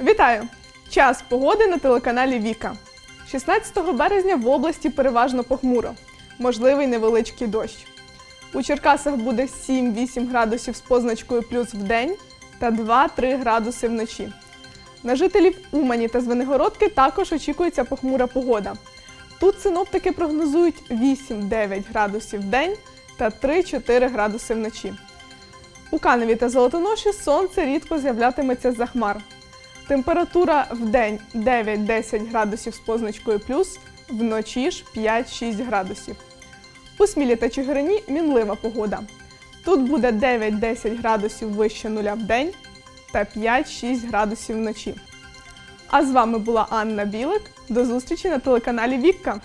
Вітаю! Час погоди на телеканалі Віка. 16 березня в області переважно похмуро. Можливий невеличкий дощ. У Черкасах буде 7-8 градусів з позначкою плюс в день та 2-3 градуси вночі. На жителів Умані та Звенигородки також очікується похмура погода. Тут синоптики прогнозують 8-9 градусів в день та 3-4 градуси вночі. У Каневі та Золотоноші сонце рідко з'являтиметься за хмар. Температура в день 9-10 градусів з позначкою плюс, вночі ж 5-6 градусів. У Смілі та Чигирині мінлива погода. Тут буде 9-10 градусів вище нуля в день та 5-6 градусів вночі. А з вами була Анна Білик. До зустрічі на телеканалі Вікка.